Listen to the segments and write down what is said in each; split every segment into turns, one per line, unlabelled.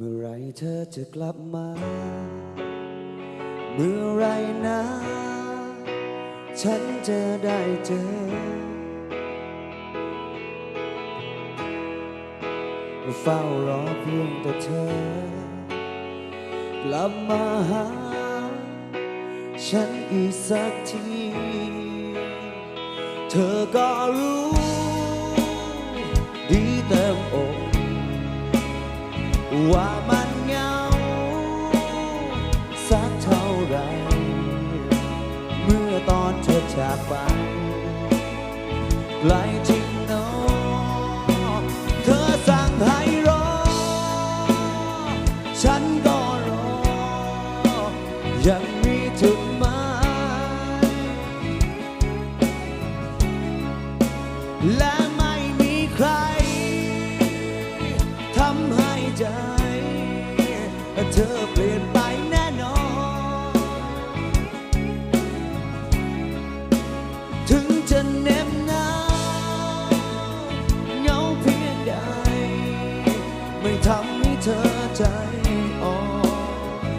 เมื่อไรเธอจะกลับมา เมื่อไรนะ ฉันจะได้เจอ เฝ้ารอเพียงแต่เธอ กลับมาหา ฉันอีกสักที เธอก็รู้ ว่ามันเหงา สักเท่าไร เมื่อตอนเธอจากไปไกลจ เธอเปลี่ยนไปแน่นอน ถึงจะเน็บหนาวเหงาเพียงใด ไม่ทำให้เธอใจอ่อน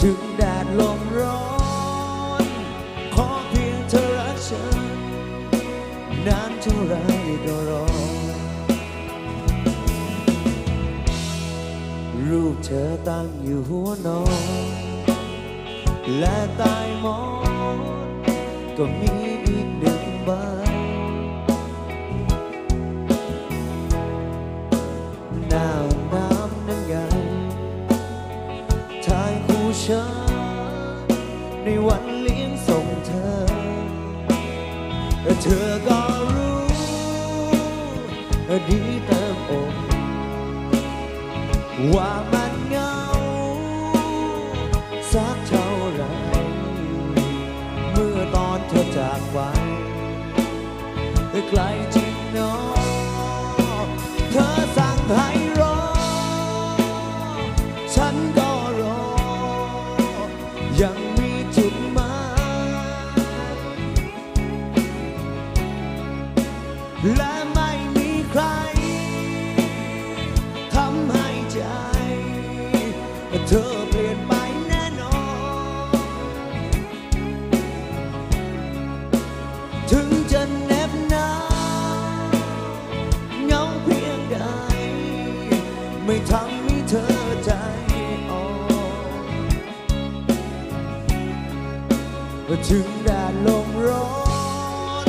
ถึงแดดลมร้อน ขอเพียงเธอรักฉัน นานเท่าไรก็รอ รูปเธอตั้งอยู่หัวนอน และใต้หมอนก็มีอีกหนึ่งใบหนาวน้ำนั้นไงทายคู่ฉันในวันเลี้ยงส่งเธอเธอก็รู้ดีเต็มอก ว่ามันเงา สักเท่าไร เมื่อตอนเธอจากไปไกลจริงเนาะเธอสั่งให้รอ ฉันก็รอ ยังมีจุดหมาย ถึงจะเหน็บหนาเงาเพียงใด ไม่ทำให้เธอใจอ่อนถึงแดดลมร้อน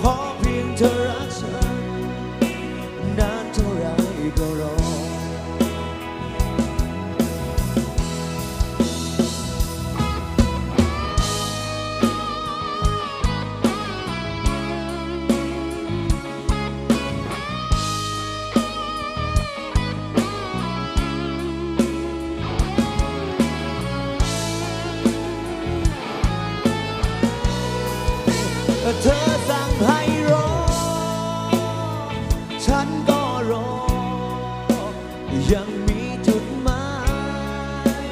ขอเพียงเธอรักฉันนานเท่าไรก็รอ เธอสั่งให้รอ ฉันก็รอ ยังมีจุดหมาย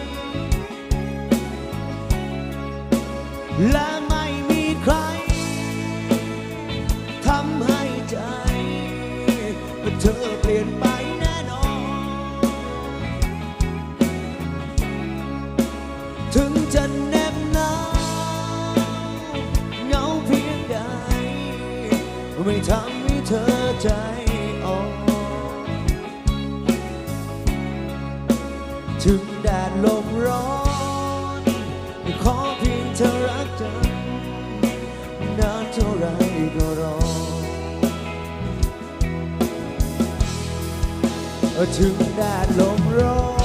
และไม่มีใครทำให้ใจ เธอเปลี่ยนไป ทำให้เธอใจอ่อนถึงแดดลมร้อนขอเพียงเธอรักกันนานเท่าไรก็รอถึงแดดลมร้อน